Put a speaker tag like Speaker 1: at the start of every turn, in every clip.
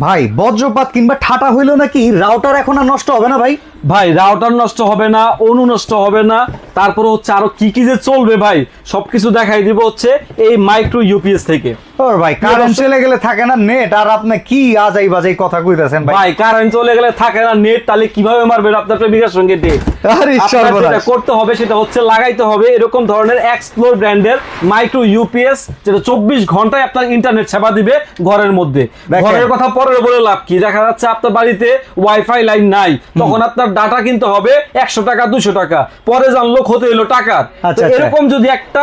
Speaker 1: ভাই, বজ্রপাত কিংবা ঠাটা হইল নাকি রাউটার এখন আর নষ্ট হবে না ভাই?
Speaker 2: ভাই রাউটার নষ্ট হবে না অনু নষ্ট হবে না। তারপরে হচ্ছে আরও কি কি যে চলবে ভাই, সবকিছু দেখাই দিব হচ্ছে এই মাইক্রো ইউপিএস থেকে।
Speaker 1: ওর ভাই? কারেন্ট চলে গেলে থাকে না নেট আর আপনি কি আজাই বাজাই কথা কইতাছেন ভাই?
Speaker 2: ভাই কারেন্ট চলে গেলে থাকে না নেট তাহলে কীভাবে মারবেন আপনার প্রেমিকার সঙ্গে ডেট
Speaker 1: আরে
Speaker 2: যেটা করতে হবে সেটা হচ্ছে লাগাইতে হবে এরকম ধরনের এক্সপ্লোর ব্র্যান্ডের মাইক্রো ইউপিএস যেটা চব্বিশ ঘন্টায় আপনার ইন্টারনেট সেবা দিবে ঘরের মধ্যে। ঘরের কথা পরে বলে লাভ কি? দেখা যাচ্ছে আপনার বাড়িতে ওয়াইফাই লাইন নাই। তখন আপনার ডাটা কিনতে হবে একশো টাকা দুশো টাকা। পরে জানলো ক্ষতি হলো টাকার তো
Speaker 1: আচ্ছা, আচ্ছা।
Speaker 2: এরকম যদি একটা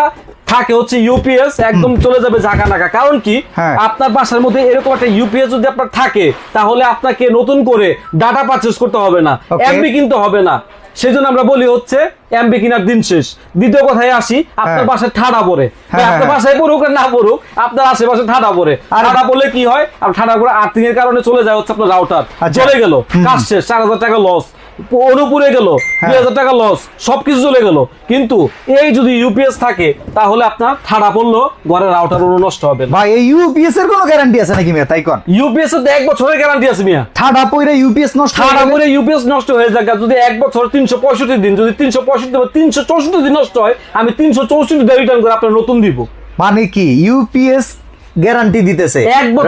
Speaker 2: থাকে হচ্ছে ইউপিএস একদম চলে যাবে ঝাঁকা নাকা। কারণ কি?
Speaker 1: হ্যাঁ।
Speaker 2: আপনার বাসার মধ্যে এরকম একটা ইউপিএস যদি আপনার থাকে তাহলে আপনাকে নতুন করে ডাটা পারচেস করতে হবে না। এমবি কিনতে হবে না। সেজন্য আমরা বলি হচ্ছে এমবি কিনার দিন শেষ। দ্বিতীয় কথায় আসি আপনার
Speaker 1: হ্যাঁ।
Speaker 2: বাসায় ঠাডা পড়ে।
Speaker 1: হ্যাঁ,
Speaker 2: আপনার। বাসায় পড়ুক আর না পড়ুক আপনার আশেপাশে ঠাডা পড়ে।
Speaker 1: আর-
Speaker 2: ঠাডা পড়লে কি হয়? আর ঠাডা পড়ে আর্থিং এর কারণে চলে যায় হচ্ছে আপনার রাউটার
Speaker 1: আচ্ছা।
Speaker 2: চলে গেল। কাজ শেষ চার হাজার টাকা লস অনুপুরে গেল দুই হাজার টাকা লস সবকিছু চলে গেল। কিন্তু এই যদি ইউপিএস থাকে তাহলে আপনার ঠাডা পড়ল ঘরের রাউটার নষ্ট হবে।
Speaker 1: ভাই এই ইউপিএস এর কোনো গ্যারান্টি আছে নাকি মিয়া? তাই কোন।
Speaker 2: ইউপিএস এর এক বছরের গ্যারান্টি আছে মিয়া।
Speaker 1: ঠাডা পইরা ইউপিএস নষ্ট হয়ে
Speaker 2: ঠাড়া
Speaker 1: গেলে?
Speaker 2: ইউপিএস নষ্ট হয়ে যাক যদি এক বছর তিনশো পঁয়ষট্টি দিন যদি তিনশো পঁয়ষট্টি তিনশো চৌষট্টি দিন নষ্ট হয় আমি তিনশো চৌষট্টি দিন রিটার্ন করে আপনার নতুন দিব।
Speaker 1: মানে কি ইউপিএস গ্যারান্টি দিতেছে।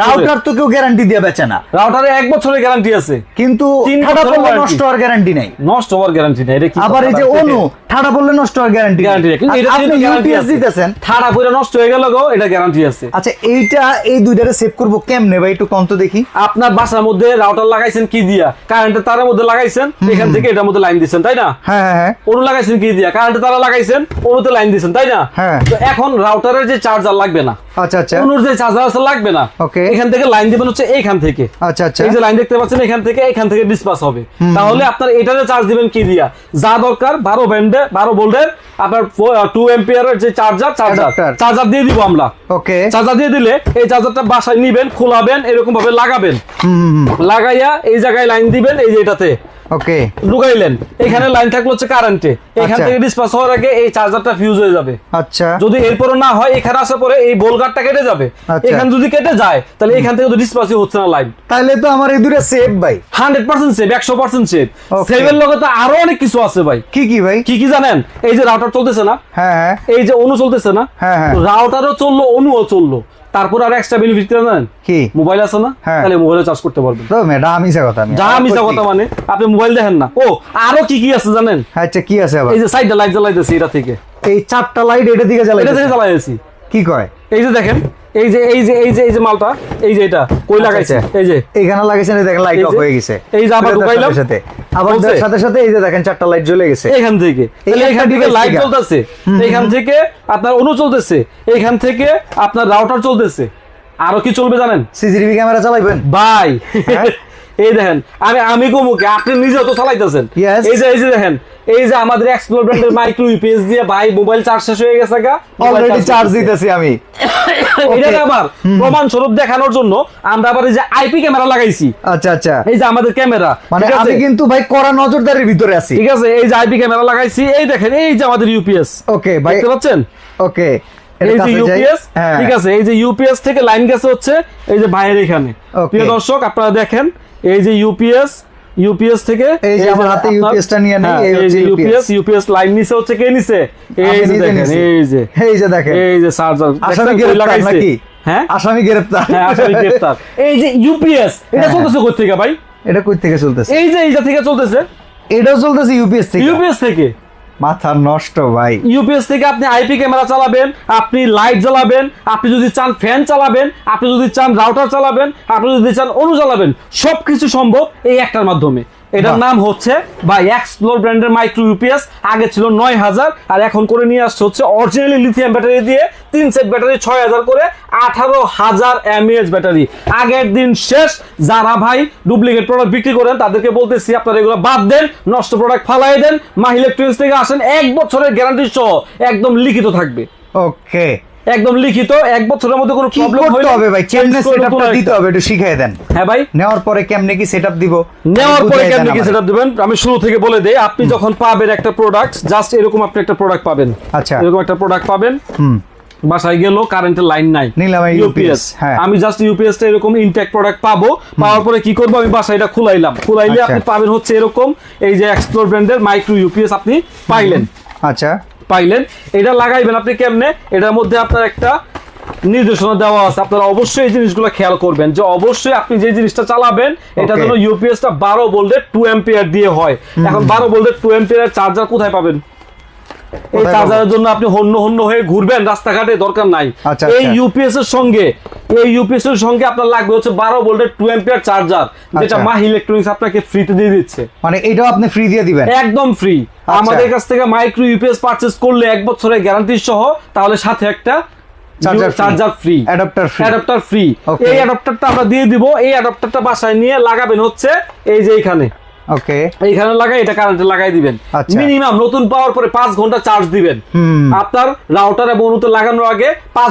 Speaker 1: রাউটার তো কেউ গ্যারান্টি দিয়ে বেচে না।
Speaker 2: রাউটারে এক বছরের গ্যারান্টি আছে।
Speaker 1: কিন্তু ঠাডা পড়লে নষ্ট হওয়ার গ্যারান্টি নাই।
Speaker 2: নষ্ট হওয়ার গ্যারান্টি নেই। এটা কি
Speaker 1: আবার এই যে অনু ঠাডা পড়লে নষ্ট হওয়ার গ্যারান্টি
Speaker 2: গ্যারান্টি কিন্তু এটা
Speaker 1: আপনি ইউপিএস দিতেছেন।
Speaker 2: ঠাড়া করে নষ্ট হয়ে গেল গো এটা গ্যারান্টি আছে।
Speaker 1: আচ্ছা এইটা এই দুইটারে সেভ করব কেমনে ভাই? একটু কম তো দেখি।
Speaker 2: আপনার বাসার মধ্যে রাউটার লাগাইছেন কি দিয়া? কারেন্টের তারের মধ্যে লাগাইছেন এখান থেকে এটার মধ্যে লাইন দিচ্ছেন তাই না?
Speaker 1: হ্যাঁ হ্যাঁ হ্যাঁ।
Speaker 2: অনু লাগাইছেন কি দিয়া? কারেন্টের তারা লাগাইছেন অনুতে লাইন দিচ্ছেন তাই না?
Speaker 1: হ্যাঁ।
Speaker 2: তো এখন রাউটারের যে চার্জার লাগবে না
Speaker 1: আচ্ছা আচ্ছা।
Speaker 2: অনুর যে চার্জার আছে লাগবে না. এখান থেকে লাইন দিবেন হচ্ছে এইখান থেকে।
Speaker 1: আচ্ছা আচ্ছা।
Speaker 2: এই যে লাইন দেখতে পাচ্ছেন এখান থেকে এখান থেকে ডিসপাস হবে। তাহলে আপনার এটাতে চার্জ দিবেন কি দিয়া? যা দরকার ভোল্টের আপনার এম্পিয়ারের যে চার্জার চার্জার চার্জার দিয়ে দিব আমরা।
Speaker 1: ওকে
Speaker 2: চার্জার দিয়ে দিলে এই চার্জারটা বাসায় নিবেন খোলাবেন এরকম ভাবে লাগাবেন লাগাইয়া এই জায়গায় লাইন দিবেন এই যে এটাতে।
Speaker 1: ওকে
Speaker 2: ঢুকাইলেন। এখানে লাইন থাকল হচ্ছে কারেন্টে এখান
Speaker 1: আচ্ছা।
Speaker 2: থেকে ডিসপাস হওয়ার আগে এই চার্জারটা ফিউজ হয়ে যাবে।
Speaker 1: আচ্ছা।
Speaker 2: যদি এরপরও না হয় এখানে আসার পরে এই বোলগারটা কেটে যাবে।
Speaker 1: আচ্ছা।
Speaker 2: এখান যদি কেটে যায় তাহলে এখান থেকে তো ডিসপাসই হচ্ছে না লাইন
Speaker 1: তাহলে তো আমার এই দুটো সেভ ভাই।
Speaker 2: হান্ড্রেড পার্সেন্ট সেভ একশো পার্সেন্ট সেভ সেভের লগে তো আরও অনেক কিছু আছে ভাই।
Speaker 1: কি কি ভাই?
Speaker 2: কি কি জানেন? এই যে রাউটার চলতেছে না।
Speaker 1: হ্যাঁ হ্যাঁ।
Speaker 2: এই যে অনু চলতেছে না।
Speaker 1: হ্যাঁ, হ্যাঁ।
Speaker 2: রাউটারও চলল অনুও চলল। তারপর আর এক্সট্রা বেনিফিট কি জানেন
Speaker 1: কি?
Speaker 2: মোবাইল আছে না?
Speaker 1: হ্যাঁ।
Speaker 2: তাহলে মোবাইলে চার্জ করতে পারবেন।
Speaker 1: তো ম্যাডাম মিশা কথা আমি
Speaker 2: যা কথা মানে আপনি মোবাইল দেখেন না। ও আরও কি কি আছে জানেন?
Speaker 1: হ্যাঁ আচ্ছা কি আছে আবার?
Speaker 2: এই যে সাইডটা লাইট জ্বালাইতেছি এটা থেকে।
Speaker 1: এই চারটা লাইট এটা দিকে জ্বালাই
Speaker 2: এটা থেকে জ্বালাইতেছি।
Speaker 1: কি কয়?
Speaker 2: এই যে দেখেন এই যে এই যে এই যে এই যে মালটা এই যে এটা কই লাগাইছে?
Speaker 1: আচ্ছা।
Speaker 2: এই যে।
Speaker 1: এইখানে লাগাইছেন দেখেন লাইট অফ হয়ে গেছে।
Speaker 2: এই যে আবার ঢুকাইলাম।
Speaker 1: সাথে আবার? সাথে সাথে এই যে দেখেন চারটা লাইট জ্বলে গেছে।
Speaker 2: এখান থেকে। তাহলে এখান থেকে লাইট
Speaker 1: থেকে।
Speaker 2: চলতেছে এখান থেকে আপনার অনু চলতেছে। এখান থেকে আপনার রাউটার চলতেছে। আরও কি চলবে জানেন?
Speaker 1: সিসিটিভি ক্যামেরা চালাইবেন?
Speaker 2: ভাই।
Speaker 1: হ্যাঁ?
Speaker 2: এই দেখেন আমি আমি কমুকে আপনি নিজেও তো চালাইতেছেন। এই যে এই যে দেখেন এই যে আমাদের এক্সপ্লোর ব্র্যান্ডের মাইক্রো ইউপিএস দিয়ে ভাই মোবাইল চার্জ শেষ হয়ে গেছে গা।
Speaker 1: অলরেডি চার্জ
Speaker 2: দিতেছি।
Speaker 1: আমি।
Speaker 2: এটাকে আবার প্রমাণ স্বরূপ দেখানোর জন্য আমরা আবার এই যে আইপি ক্যামেরা লাগাইছি।
Speaker 1: আচ্ছা আচ্ছা।
Speaker 2: এই যে আমাদের ক্যামেরা
Speaker 1: মানে আমি কিন্তু ভাই কড়া নজরদারির ভিতরে আছি।
Speaker 2: ঠিক আছে এই যে আইপি ক্যামেরা লাগাইছি এই দেখেন এই যে আমাদের ইউপিএস
Speaker 1: ওকে ভাই।
Speaker 2: দেখতে পাচ্ছেন?
Speaker 1: ওকে
Speaker 2: এই যে ইউপিএস
Speaker 1: হ্যাঁ।
Speaker 2: ঠিক আছে এই যে ইউপিএস থেকে লাইন গেছে হচ্ছে এই যে বাইরে এখানে। প্রিয় দর্শক আপনারা দেখেন এই যে ইউপিএস ইউপিএস থেকে
Speaker 1: এই যে আমার হাতে
Speaker 2: আপনার-
Speaker 1: টা নিয়ে নেই,
Speaker 2: হ্যাঁ,
Speaker 1: এই
Speaker 2: যে ইউপিএস ইউপিএস লাইন নিচে হচ্ছে কে নিছে? এই যে দেখেন এই যে
Speaker 1: এই যে দেখেন।
Speaker 2: এই যে চার্জার
Speaker 1: আসামি গ্রেপ্তার নাকি?
Speaker 2: হ্যাঁ?
Speaker 1: আসামি গ্রেপ্তার।
Speaker 2: হ্যাঁ আসামি গ্রেফতার এই যে ইউপিএস এটা
Speaker 1: হ্যাঁ,
Speaker 2: চলতেছে কোথা থেকে ভাই?
Speaker 1: এটা কোথা থেকে চলতেছে?
Speaker 2: এই যে এইটা থেকে চলতেছে?
Speaker 1: এটাও চলতেছে ইউপিএস থেকে।
Speaker 2: ইউপিএস থেকে?
Speaker 1: মাথা নষ্ট, ভাই।
Speaker 2: ইউপিএস থেকে আপনি আইপি ক্যামেরা চালাবেন, আপনি লাইট জ্বালাবেন, আপনি যদি চান ফ্যান চালাবেন, আপনি যদি চান রাউটার চালাবেন, আপনি যদি চান অনু চালাবেন সব কিছু সম্ভব এই একটার মাধ্যমে। এটার নাম হচ্ছে বা এক্সপ্লোর ব্র্যান্ডের মাইক্রো ইউপিএস আগে ছিল নয় হাজার আর এখন করে নিয়ে আসছে হচ্ছে অরিজিনালি লিথিয়াম ব্যাটারি দিয়ে তিন সেট ব্যাটারি ছয় হাজার করে আঠারো হাজার এমএএচ ব্যাটারি আগের দিন শেষ যারা ভাই ডুপ্লিকেট প্রোডাক্ট বিক্রি করেন তাদেরকে বলতেছি আপনারা এগুলো বাদ দেন নষ্ট প্রোডাক্ট ফালাই দেন মাহ ইলেকট্রনিক্স থেকে আসেন এক বছরের গ্যারান্টি সহ একদম লিখিত থাকবে।
Speaker 1: ওকে
Speaker 2: একদম লিখিত এক বছরের মধ্যে কোনো প্রবলেম
Speaker 1: করতে হবে ভাই? কেমনে সেটআপটা দিতে হবে একটু শিখিয়ে দেন।
Speaker 2: হ্যাঁ ভাই।
Speaker 1: নেওয়ার পরে কেমনে কি সেটআপ দিব?
Speaker 2: নেওয়ার পরে কেমনি কি
Speaker 1: আমারে।
Speaker 2: সেটা দিবেন? আমি শুরু থেকে বলে দেই আপনি যখন পাবেন একটা প্রোডাক্ট জাস্ট এরকম আপনি একটা প্রোডাক্ট পাবেন।
Speaker 1: আচ্ছা।
Speaker 2: এরকম একটা প্রোডাক্ট পাবেন।
Speaker 1: হুম।
Speaker 2: বাসায় গেল কারেন্টের লাইন নাই।
Speaker 1: নিলাম এই
Speaker 2: ইউপিএস
Speaker 1: হ্যাঁ।
Speaker 2: আমি জাস্ট ইউপিএস টা এরকম ইনটেক প্রোডাক্ট পাবো। পাওয়ার পরে কি করব? আমি বাসায় এটা খুলাইলাম। খুলাইলে
Speaker 1: আচ্ছা।
Speaker 2: আপনি পাবেন হচ্ছে এরকম এই যে এক্সপ্লোর ব্র্যান্ডের মাইক্রো ইউপিএস আপনি পাইলেন।
Speaker 1: আচ্ছা।
Speaker 2: পাইলেন। এটা লাগাইবেন আপনি কেমনে? এটার মধ্যে আপনার একটা নির্দেশনা দেওয়া আছে। আপনারা অবশ্যই এই জিনিসগুলো খেয়াল করবেন যে অবশ্যই আপনি যে জিনিসটা চালাবেন এটা. যেন ইউপিএস টা বারো বলতে টু এম্পিয়ার দিয়ে হয়। এখন বারো বলতে টু এম্পিয়ার চার্জার কোথায় পাবেন? এই চার্জারের জন্য আপনি হন্য হন্য হয়ে ঘুরবেন রাস্তাঘাটে দরকার নাই।
Speaker 1: আচ্ছা,
Speaker 2: এই
Speaker 1: আচ্ছা।
Speaker 2: ইউপিএস এর সঙ্গে এই ইউপিএস এর সঙ্গে আপনার লাগবে হচ্ছে বারো ভোল্টের টু এম্পিয়ার চার্জার যেটা
Speaker 1: আচ্ছা।
Speaker 2: ইলেকট্রনিক্স আপনাকে ফ্রিতে দিয়ে দিচ্ছে।
Speaker 1: মানে এটাও আপনি ফ্রি দিয়ে দিবেন?
Speaker 2: একদম ফ্রি
Speaker 1: আচ্ছা।
Speaker 2: আমাদের কাছ থেকে মাইক্রো ইউপিএস পারচেজ করলে এক বছরের গ্যারান্টি সহ তাহলে সাথে একটা charger free
Speaker 1: Adapter free।
Speaker 2: Adapter free এই অ্যাডাপ্টারটা আমরা দিয়ে দিব এই অ্যাডাপ্টারটা বাসায় নিয়ে লাগাবেন হচ্ছে এই যে এইখানে
Speaker 1: ওকে
Speaker 2: এইখানে লাগাই এটা কারেন্টে লাগাই দিবেন।
Speaker 1: আচ্ছা।
Speaker 2: মিনিমাম নতুন পাওয়ার পরে ঘণ্টা চার্জ দিবেন। আপনার রাউটার এবং অনুতে লাগানোর আগে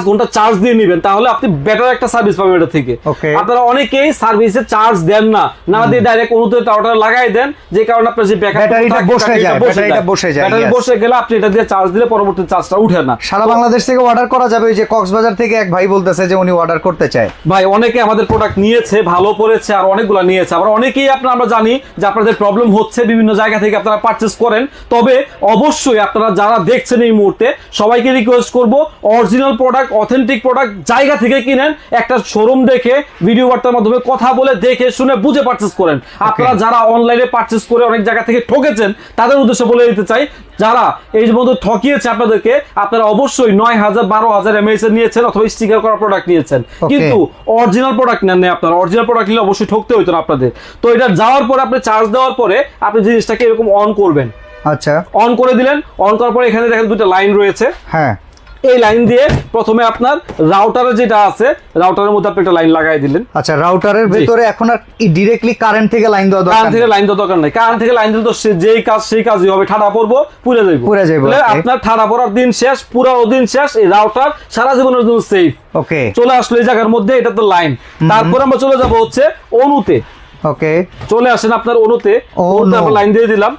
Speaker 2: ঘণ্টা চার্জ দিয়ে নেবেন তাহলে আপনি বেটার একটা সার্ভিস পাবেন এটা থেকে। আপনারা অনেকেই সার্ভিসে চার্জ দেন না। না দিয়ে ডাইরেক্ট অনুতে রাউটার লাগাই দেন যে কারণে আপনার যে ব্যাকআপ
Speaker 1: ব্যাটারিটা বসে যায়, ব্যাটারিটা বসে যায়,
Speaker 2: ব্যাটারি বসে গেলে আপনি এটা দিয়ে চার্জ দিলে পরবর্তী চার্জটা উঠে না।
Speaker 1: সারা বাংলাদেশ থেকে অর্ডার করা যাবে ওই যে কক্সবাজার থেকে এক ভাই বলতেছে যে উনি অর্ডার করতে চায়।
Speaker 2: ভাই অনেকে আমাদের প্রোডাক্ট নিয়েছে ভালো পড়েছে আর অনেকগুলো নিয়েছে। আবার অনেকেই আপনারা আমরা জানি যে আপনাদের প্রবলেম হচ্ছে বিভিন্ন জায়গা থেকে আপনারা পারচেস করেন। তবে অবশ্যই আপনারা যারা দেখছেন এই মুহূর্তে সবাইকে রিকোয়েস্ট করব অরিজিনাল প্রোডাক্ট অথেন্টিক প্রোডাক্ট জায়গা থেকে কিনেন একটা শোরুম দেখে ভিডিও বার্তার মাধ্যমে কথা বলে দেখে শুনে বুঝে পারচেস করেন। আপনারা যারা অনলাইনে পারচেস করে অনেক জায়গা থেকে ঠকেছেন তাদের উদ্দেশ্যে বলে দিতে চাই যারা এই মতো ঠকিয়েছে আপনাদেরকে আপনারা অবশ্যই নয় হাজার বারো হাজার এমএস নিয়েছেন অথবা স্টিকার করা প্রোডাক্ট নিয়েছেন। কিন্তু অরিজিনাল প্রোডাক্ট নেন নাই আপনারা। অরিজিনাল প্রোডাক্ট নিলে অবশ্যই ঠকতে হইতো না আপনাদের। তো এটা যাওয়ার পরে আপনি চার্জ দেওয়ার পরে আপনি জিনিসটাকে এরকম অন করবেন।
Speaker 1: আচ্ছা।
Speaker 2: অন করে দিলেন। অন করার পরে এখানে দেখেন দুটো লাইন রয়েছে।
Speaker 1: হ্যাঁ।
Speaker 2: এই লাইন দিয়ে প্রথমে আপনার রাউটারে যেটা আছে রাউটারের মধ্যে আপনি একটা লাইন লাগাই দিলেন।
Speaker 1: আচ্ছা রাউটারের ভেতরে এখন আর ডিরেক্টলি কারেন্ট থেকে লাইন দেওয়া দরকার
Speaker 2: কারেন্ট
Speaker 1: থেকে
Speaker 2: লাইন দেওয়ার দরকার নাই। কারেন্ট থেকে লাইন দিলে তো যেই কাজ সেই কাজই হবে। ঠাডা পড়ব পুড়ে যাইবো।
Speaker 1: পুড়ে যাইবো,
Speaker 2: তাহলে আপনার ঠাডা পড়ার দিন শেষ পুরো দিন শেষ এই রাউটার সারা জীবনের জন্য সেফ
Speaker 1: ওকে
Speaker 2: চলে আসলো এই জায়গার মধ্যে এটা তো লাইন তারপর আমরা চলে যাব হচ্ছে অনুতে।
Speaker 1: ওকে
Speaker 2: চলে আসেন আপনার অনুতে।
Speaker 1: অনু।
Speaker 2: অনুতে আমরা লাইন দিয়ে দিলাম।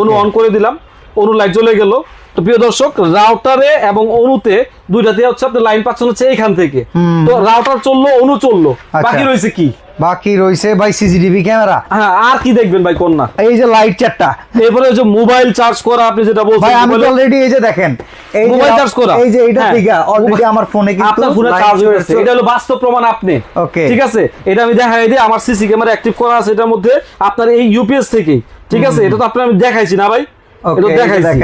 Speaker 2: অনু অন করে দিলাম। অনু লাইট চলে গেল। তো প্রিয় দর্শক রাউটারে এবং অনুতে দুইটা দুইটাতে হচ্ছে আপনার লাইন পাচ্ছেন হচ্ছে এইখান থেকে। তো রাউটার চলল অনু চলল।
Speaker 1: আচ্ছা।
Speaker 2: বাকি রয়েছে কি?
Speaker 1: বাকি রয়েছে ভাই সিসিটিভি ক্যামেরা।
Speaker 2: হ্যাঁ আর কি দেখবেন ভাই কোন না
Speaker 1: এই যে লাইট চারটা
Speaker 2: এরপরে হচ্ছে মোবাইল চার্জ করা আপনি যেটা বলছেন
Speaker 1: ভাই আমি অলরেডি এই যে দেখেন এই
Speaker 2: মোবাইল চার্জ করা?
Speaker 1: এই যে এটা
Speaker 2: হ্যাঁ।
Speaker 1: থেকে অলরেডি আমার ফোনে কিন্তু
Speaker 2: আপনার ফোনে চার্জ
Speaker 1: চলে
Speaker 2: হয়েছে। এটা হলো বাস্তব প্রমাণ আপনি।
Speaker 1: Okay.
Speaker 2: ঠিক আছে? এটা আমি দেখাই দিই আমার সিসি ক্যামেরা অ্যাক্টিভ করা আছে এটার মধ্যে। আপনার এই ইউপিএস থেকে ঠিক আছে? এটা তো আপনার আমি দেখাইছি না ভাই। এটা দেখাইছি।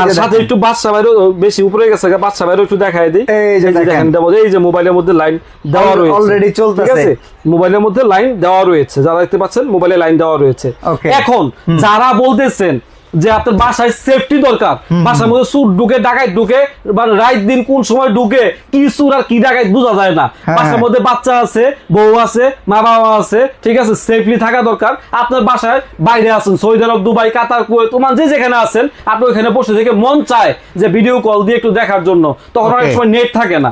Speaker 2: আর সাথে একটু বাচ্চা বাইরে বেশি উপরে গেছে বাচ্চা বাইরে একটু দেখাই দিই।
Speaker 1: এই যে দেখেন।
Speaker 2: এই যে মোবাইলের মধ্যে লাইন দেওয়া রয়েছে।
Speaker 1: অলরেডি চলতেছে।
Speaker 2: মোবাইলের মধ্যে লাইন দেওয়া রয়েছে। যারা দেখতে পাচ্ছেন মোবাইলে লাইন দেওয়া রয়েছে। এখন যারা বলতেছেন যে আপনার বাসায় সেফটি দরকার। বাসার মধ্যে সুর ঢুকে ডাকায় ঢুকে বা রাত দিন কোন সময় ঢুকে কি সুর আর কি ডাকায় বোঝা যায় না।
Speaker 1: হ্যাঁ,
Speaker 2: বাসার
Speaker 1: হ্যাঁ।
Speaker 2: মধ্যে বাচ্চা আছে বউ আছে মা বাবা আছে ঠিক আছে সেফলি থাকা দরকার। আপনার বাসায় বাইরে আছেন Saudi Arab Dubai Qatar Kuwait Oman যে যেখানে আছেন আপনি ওখানে বসে থেকে মন চায় যে ভিডিও কল দিয়ে একটু দেখার জন্য। তখন অনেক সময় নেট থাকে না।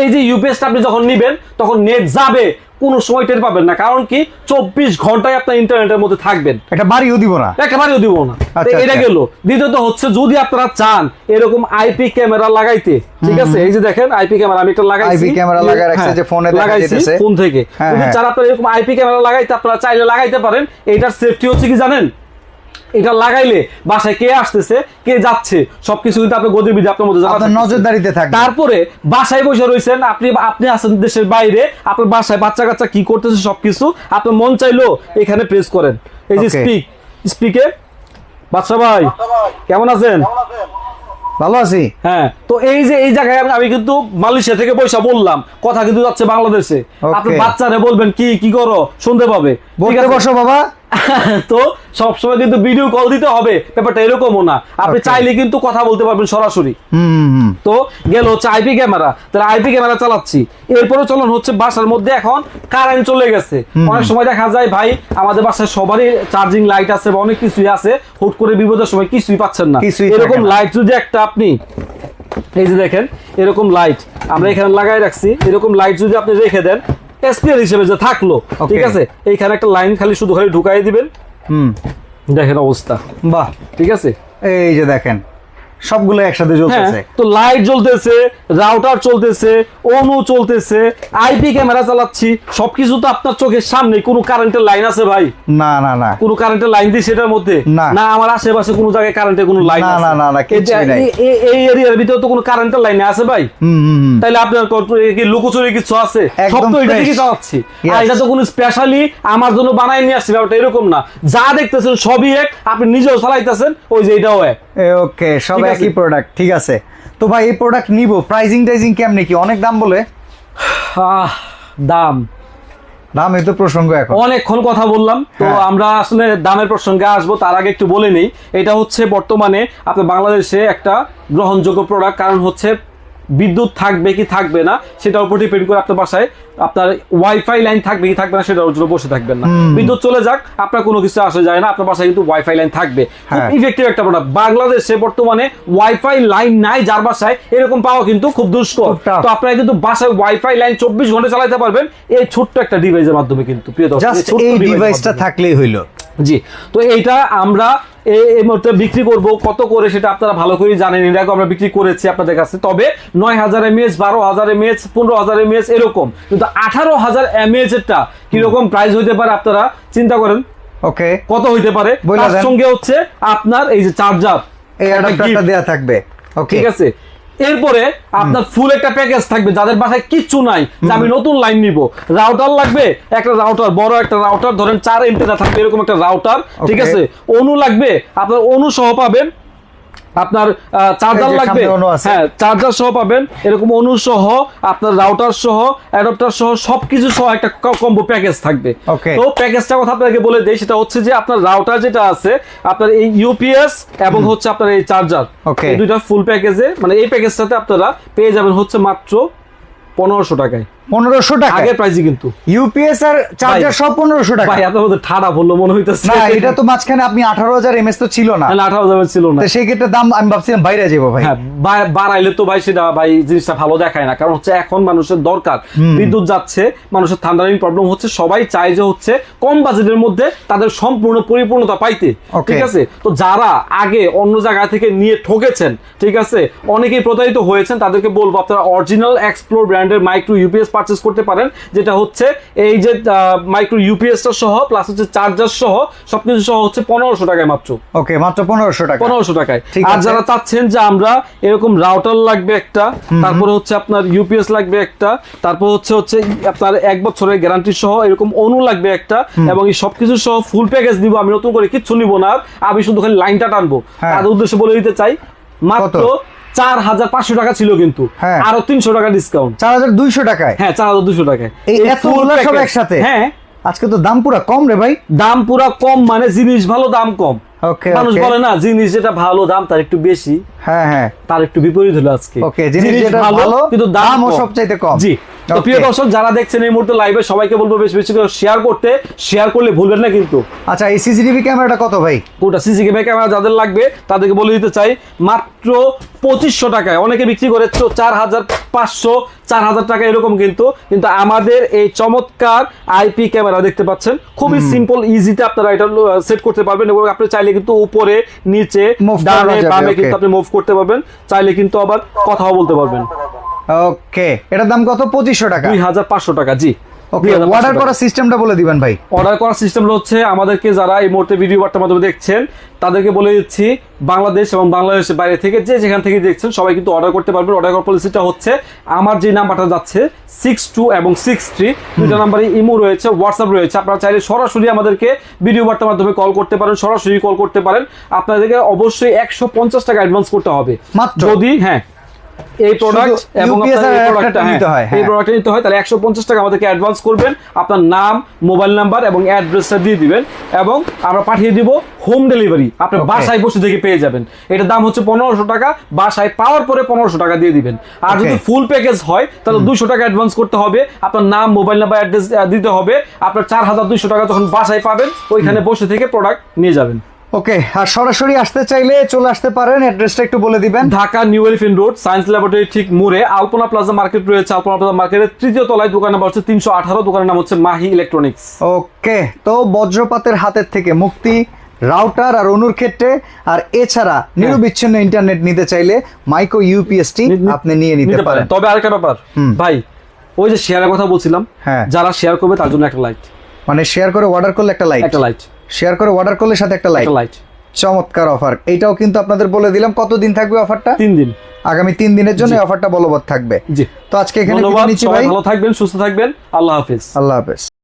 Speaker 2: এই যে ইউপিএসটা আপনি যখন নিবেন তখন নেট যাবে কোনো সময় টের পাবেন না। কারণ কি? চব্বিশ ঘন্টায় আপনার ইন্টারনেটের মধ্যে থাকবেন।
Speaker 1: এটা বাড়িও দিব না।
Speaker 2: একেবারেও দিব না।
Speaker 1: আচ্ছা,
Speaker 2: এটা
Speaker 1: আচ্ছা।
Speaker 2: গেল। দ্বিতীয়ত হচ্ছে যদি আপনারা চান এরকম আইপি ক্যামেরা লাগাইতে ঠিক আছে? এই যে দেখেন আইপি ক্যামেরা আমি একটা লাগাইছি।
Speaker 1: IP ক্যামেরা লাগাই রাখছে
Speaker 2: হ্যাঁ,
Speaker 1: যে ফোনে
Speaker 2: লাগাইছি ফোন থেকে।
Speaker 1: হ্যাঁ,
Speaker 2: যদি
Speaker 1: হ্যাঁ।
Speaker 2: চান আপনারা এরকম আইপি ক্যামেরা লাগাইতে আপনারা চাইলে লাগাইতে পারেন। এটার সেফটি হচ্ছে কি জানেন? এটা লাগাইলে বাসায় কে আসতেছে কে যাচ্ছে সবকিছু কিন্তু আপনার গতিবিধি আপনার মধ্যে
Speaker 1: আপনার নজরদারিতে থাকবে।
Speaker 2: তারপরে বাসায় বসে রয়েছেন আপনি আপনি আছেন দেশের বাইরে আপনার বাসায় বাচ্চা কাচ্চা কি করতেছে সবকিছু আপনার মন চাইলো এখানে প্রেস করেন। এই যে স্পিক স্পিকে বাচ্চা ভাই কেমন আছেন?
Speaker 1: ভালো আছি।
Speaker 2: হ্যাঁ তো এই যে এই জায়গায় আমি- কিন্তু মালয়েশিয়া থেকে পয়সা বললাম কথা কিন্তু যাচ্ছে বাংলাদেশে. আপনি বাচ্চারে বলবেন কি কি করো? শুনতে পাবে?
Speaker 1: বসো বাবা।
Speaker 2: তো সবসময় কিন্তু ভিডিও কল দিতে হবে ব্যাপারটা এরকমও না। আপনি চাইলে কিন্তু কথা বলতে পারবেন সরাসরি। তো গেল হচ্ছে আইপি ক্যামেরা তাহলে আইপি ক্যামেরা চালাচ্ছি। এরপরে চলন হচ্ছে বাসার মধ্যে এখন কারেন্ট চলে গেছে। অনেক সময় দেখা যায় ভাই আমাদের বাসায় সবারই চার্জিং লাইট আছে বা অনেক কিছুই আছে। হুট করে বিপদের সময় কিছুই পাচ্ছেন না।
Speaker 1: কিছুই
Speaker 2: এরকম লাইট যদি একটা আপনি এই যে দেখেন এরকম লাইট আমরা এখানে লাগাই রাখছি। এরকম লাইট যদি আপনি রেখে দেন এসপিআর হিসেবে যে থাকল ঠিক আছে? এইখানে একটা লাইন খালি শুধু খালি ঢুকাই দিবেন।
Speaker 1: হুম।
Speaker 2: দেখেন অবস্থা।
Speaker 1: বাহ।
Speaker 2: ঠিক আছে?
Speaker 1: এই যে দেখেন সবগুলো একসাথে
Speaker 2: হ্যাঁ
Speaker 1: জ্বলতেছে
Speaker 2: তো লাইট জ্বলতেছে রাউটার চলতেছে অনু চলতেছে আইপি ক্যামেরা চালাচ্ছি সবকিছু তো আপনার চোখের সামনে কোনো কারেন্টের লাইন আছে ভাই?
Speaker 1: না না না।
Speaker 2: কোনো কারেন্টের লাইন দিই সেটার মধ্যে?
Speaker 1: না।
Speaker 2: না আমার আশেপাশে কোনো জায়গায় কারেন্টের কোনো লাইন
Speaker 1: না, না, না, না।
Speaker 2: এই এরিয়ার ভিতরে তো কোনো কারেন্টের লাইন আছে ভাই। তাহলে আপনার কি লুকোচুরি কিছু আছে? সব তো এটা. থেকে চালাচ্ছি। আর এটা তো কোনো স্পেশালি আমার জন্য বানাই নিয়ে আসছে ব্যাপারটা এরকম না। যা দেখতেছেন সবই এক আপনি নিজেও চালাইতেছেন ওই যে এটাও এক।
Speaker 1: ওকে সব। একই প্রোডাক্ট ঠিক আছে। তো ভাই এই প্রোডাক্ট নিব। প্রাইজিং টাইজিং কেমনে কি? অনেক দাম বলে।
Speaker 2: দাম।
Speaker 1: দাম এত প্রসঙ্গ এখন।
Speaker 2: অনেকক্ষণ কথা বললাম। তো
Speaker 1: হ্যাঁ।
Speaker 2: আমরা আসলে দামের প্রসঙ্গে আসব তার আগে একটু বলে নেই। এটা হচ্ছে বর্তমানে আপনার বাংলাদেশে একটা গ্রহণযোগ্য প্রোডাক্ট কারণ হচ্ছে বিদ্যুৎ থাকবে কি থাকবে না সেটার উপর ডিপেন্ড করে আপনার বাসায় আপনার ওয়াইফাই লাইন থাকবে কি থাকবে না সেটার জন্য বসে থাকবেন না। বিদ্যুৎ চলে যাক আপনার কোনো কিছু আসে যায় না আপনার বাসায় কিন্তু ওয়াইফাই লাইন থাকবে। খুব
Speaker 1: হ্যাঁ।
Speaker 2: ইফেক্টিভ একটা প্রোডাক্ট বাংলাদেশে বর্তমানে ওয়াইফাই লাইন নাই যার বাসায় এরকম পাওয়া কিন্তু খুব দুষ্কর। তো আপনারা কিন্তু বাসায় ওয়াইফাই লাইন চব্বিশ ঘণ্টা চালাতে পারবেন এই ছোট্ট একটা ডিভাইসের মাধ্যমে কিন্তু প্রিয় দর্শক
Speaker 1: এই ডিভাইসটা থাকলেই হইল।
Speaker 2: জি তো এইটা আমরা এই- মুহূর্তে বিক্রি করব কত করে সেটা আপনারা ভালো করে জানেন এর আগে আমরা বিক্রি করেছি আপনাদের কাছে। তবে নয় হাজার এমএএচ বারো হাজার এমএএচ পনেরো হাজার এমএএচ এরকম। কিন্তু আঠারো হাজার এমএএচ এরটা কীরকম প্রাইস হইতে পারে আপনারা চিন্তা করেন?
Speaker 1: ওকে।
Speaker 2: কত হইতে পারে? তার সঙ্গে হচ্ছে আপনার এই যে চার্জার
Speaker 1: এই অ্যাডাপ্টারটা দেয়া থাকবে। ওকে।
Speaker 2: ঠিক আছে? এরপরে আপনার ফুল একটা প্যাকেজ থাকবে যাদের বাসায় কিচ্ছু নাই যে আমি নতুন লাইন নিব। রাউটার লাগবে একটা রাউটার বড় একটা রাউটার ধরেন চার এন্টেনা থাকবে এরকম একটা রাউটার ঠিক আছে? অনু লাগবে আপনার অনু সহ পাবেন আপনার চার্জার লাগবে। হ্যাঁ চার্জার সহ পাবেন। এরকম অনু সহ আপনার রাউটার সহ অ্যাডাপ্টার সহ সবকিছু সহ একটা কম্বো প্যাকেজ থাকবে. তো প্যাকেজটা কথা আপনাকে বলে দেই সেটা হচ্ছে যে আপনার রাউটার যেটা আছে আপনার এই ইউপিএস এবং হচ্ছে আপনার এই চার্জার এই দুইটা ফুল প্যাকেজে মানে এই প্যাকেজটাতে আপনারা পেয়ে যাবেন হচ্ছে মাত্র পনেরোশো টাকায়।
Speaker 1: পনেরোশো টাকা।
Speaker 2: আগের প্রাইসই কিন্তু।
Speaker 1: ইউপিএস আর চার্জার সব পনেরোশো টাকা।
Speaker 2: ভাই আপনার মধ্যে ঠাডা বলল মনে হইতেছে।
Speaker 1: না এটা তো মাঝখানে আপনি আঠারো হাজার এমএস তো ছিল না।
Speaker 2: আঠারো হাজার ছিল না।
Speaker 1: সেই ক্ষেত্রে দাম আমি ভাবছিলাম বাইরে যাব ভাই।
Speaker 2: হ্যাঁ বাড়াইলে তো ভাই সেটা ভাই জিনিসটা ভালো দেখায় না। কারণ হচ্ছে এখন মানুষের দরকার। বিদ্যুৎ যাচ্ছে মানুষের থান্ডারিং প্রবলেম হচ্ছে সবাই চায় যে হচ্ছে কম বাজেটের মধ্যে তাদের সম্পূর্ণ পরিপূর্ণতা পাইতে। ঠিক আছে? তো যারা আগে অন্য জায়গা থেকে নিয়ে ঠকেছেন ঠিক আছে? অনেকেই প্রতারিত হয়েছেন তাদেরকে বলব আপনারা অরিজিনাল এক্সপ্লোর ব্র্যান্ডের মাইক্রো ইউপিএস পারচেস করতে পারেন যেটা হচ্ছে এই যে মাইক্রো ইউপিএসটা সহ প্লাস হচ্ছে চার্জার সহ সবকিছু সহ হচ্ছে পনেরোশো টাকায় মাত্র।
Speaker 1: ওকে মাত্র পনেরোশো টাকা।
Speaker 2: পনেরোশো টাকায়। আর যারা চাচ্ছেন যে আমরা এরকম রাউটার লাগবে একটা তারপরে হচ্ছে আপনার ইউপিএস লাগবে একটা তারপর হচ্ছে হচ্ছে আপনার এক বছরের গ্যারান্টি সহ এরকম অনু লাগবে একটা এবং এই সবকিছু সহ ফুল প্যাকেজ দিব আমি নতুন করে কিচ্ছু নিব না আমি শুধু খালি লাইনটা টানবো।
Speaker 1: হ্যাঁ।
Speaker 2: তাদের উদ্দেশ্যে বলে দিতে চাই মাত্র? চার হাজার পাঁচশো টাকা ছিল কিন্তু।
Speaker 1: হ্যাঁ।
Speaker 2: আরও তিনশো টাকা ডিসকাউন্ট
Speaker 1: চার হাজার দুইশো টাকায়?
Speaker 2: হ্যাঁ চার হাজার দুইশো টাকায়।
Speaker 1: এই
Speaker 2: এই
Speaker 1: এতগুলো সব একসাথে?
Speaker 2: হ্যাঁ।
Speaker 1: আজকে তো দাম পুরা কম রে ভাই।
Speaker 2: দাম পুরা কম মানে জিনিস ভালো দাম কম। মানুষ বলে না জিনিস যেটা ভালো দাম তার একটু বেশি।
Speaker 1: হ্যাঁ হ্যাঁ।
Speaker 2: তার একটু বিপরীত হলো আজকে।
Speaker 1: Okay, জিনিস যেটা ভালো,
Speaker 2: কিন্তু দাম
Speaker 1: সবচাইতে কম।
Speaker 2: জি। তো প্রিয় দর্শক যারা দেখছেন এই মুহূর্তে লাইভে সবাইকে বলব বেশি বেশি করে শেয়ার করতে। শেয়ার করলে ভুলবেন না কিন্তু।
Speaker 1: আচ্ছা এই সিসিটিভি ক্যামেরাটা কত ভাই?
Speaker 2: কোনটা সিসি ক্যামেরা যাদের লাগবে তাদেরকে বলে দিতে চাই মাত্র পঁচিশশো টাকায়। অনেকে বিক্রি করে তো চার হাজার পাঁচশো চার হাজার টাকা এরকম কিন্তু। কিন্তু আমাদের এই চমৎকার আইপি ক্যামেরা দেখতে পাচ্ছেন। খুবই সিম্পল ইজিতে আপনারা এটা সেট করতে পারবেন এবং আপনি চাইলে কিন্তু উপরে নিচে ডানে বামে কিন্তু আপনি মুভ করতে পারবেন। চাইলে কিন্তু আবার কথাও বলতে পারবেন।
Speaker 1: ওকে এটার দাম কত? পঁচিশশো টাকা।
Speaker 2: দুই হাজার পাঁচশো টাকা জি।
Speaker 1: অর্ডার করার সিস্টেমটা বলে দিবেন ভাই।
Speaker 2: অর্ডার করার সিস্টেম হচ্ছে আমাদেরকে যারা এই মুহূর্তে ভিডিও বার্তার মাধ্যমে দেখছেন তাদেরকে বলে দিচ্ছি বাংলাদেশ এবং বাংলাদেশের বাইরে থেকে যে যেখান থেকে দেখছেন সবাই কিন্তু অর্ডার করতে পারবেন। অর্ডার করার পলিসিটা হচ্ছে আমার যে নাম্বারটা যাচ্ছে সিক্স টু এবং সিক্স থ্রি দুইটা নাম্বারে ইমো রয়েছে হোয়াটসঅ্যাপ রয়েছে। আপনারা চাইলে সরাসরি আমাদেরকে ভিডিও বার্তার মাধ্যমে কল করতে পারেন সরাসরি কল করতে পারেন। আপনাদেরকে অবশ্যই একশো পঞ্চাশ টাকা অ্যাডভান্স করতে হবে। যদি হ্যাঁ এই প্রোডাক্ট এবং আপনার এই প্রোডাক্টটা
Speaker 1: নিতে হয়,
Speaker 2: এই
Speaker 1: হ্যাঁ।
Speaker 2: প্রোডাক্টটা নিতে হয় তাহলে একশো পঞ্চাশ টাকা আমাদেরকে অ্যাডভান্স করবেন আপনার নাম মোবাইল নাম্বার এবং অ্যাড্রেসটা দিয়ে দিবেন এবং আমরা পাঠিয়ে দিব হোম ডেলিভারি আপনি বাসায় বসে থেকে পেয়ে যাবেন। এটার দাম হচ্ছে পনেরোশো টাকা বাসায় পাওয়ার পরে পনেরোশো টাকা দিয়ে দিবেন। আর যদি ফুল প্যাকেজ হয় তাহলে দুশো টাকা অ্যাডভান্স করতে হবে আপনার নাম মোবাইল নাম্বার অ্যাড্রেস দিতে হবে আপনার চার হাজার দুইশো টাকা যখন বাসায় পাবেন ওইখানে বসে থেকে প্রোডাক্ট নিয়ে যাবেন।
Speaker 1: ওকে আর সরাসরি আসতে চাইলে চলে আসতে পারেন অ্যাড্রেসটা একটু বলে দিবেন।
Speaker 2: Dhaka New Elephant Road Science Laboratory ঠিক মোড়ে আলপনা প্লাজা মার্কেট রয়েছে আলপনা প্লাজা মার্কেটের তৃতীয় তলায় দোকান নাম্বার হচ্ছে তিনশো আঠারো দোকানের নাম হচ্ছে মাহি ইলেকট্রনিক্স।
Speaker 1: ওকে তো বজ্রপাতের হাতের থেকে মুক্তি রাউটার আর অনুর ক্ষেত্রে আর এছাড়া নিরবিচ্ছিন্ন ইন্টারনেট নিতে চাইলে মাইক্রো ইউপিএসটি আপনি নিয়ে নিতে পারেন।
Speaker 2: তবে আরেকটা ব্যাপার। ভাই ওই যে শেয়ারের কথা বলছিলাম
Speaker 1: হ্যাঁ।
Speaker 2: যারা শেয়ার করবে তার জন্য একটা লাইট
Speaker 1: মানে শেয়ার করে অর্ডার করলে একটা লাইট
Speaker 2: একটা লাইট
Speaker 1: শেয়ার করে অর্ডার করলে সাথে একটা লাইট
Speaker 2: লাইক লাইট
Speaker 1: চমৎকার অফার এটাও কিন্তু আপনাদের বলে দিলাম কতদিন থাকবে অফারটা
Speaker 2: তিন দিন।
Speaker 1: আগামী তিন দিনের জন্য অফারটা বলবৎ থাকবে।
Speaker 2: জি।
Speaker 1: তো আজকে এখানে
Speaker 2: ভালো থাকবেন সুস্থ থাকবেন। আল্লাহ হাফিজ।
Speaker 1: আল্লাহ হাফেজ।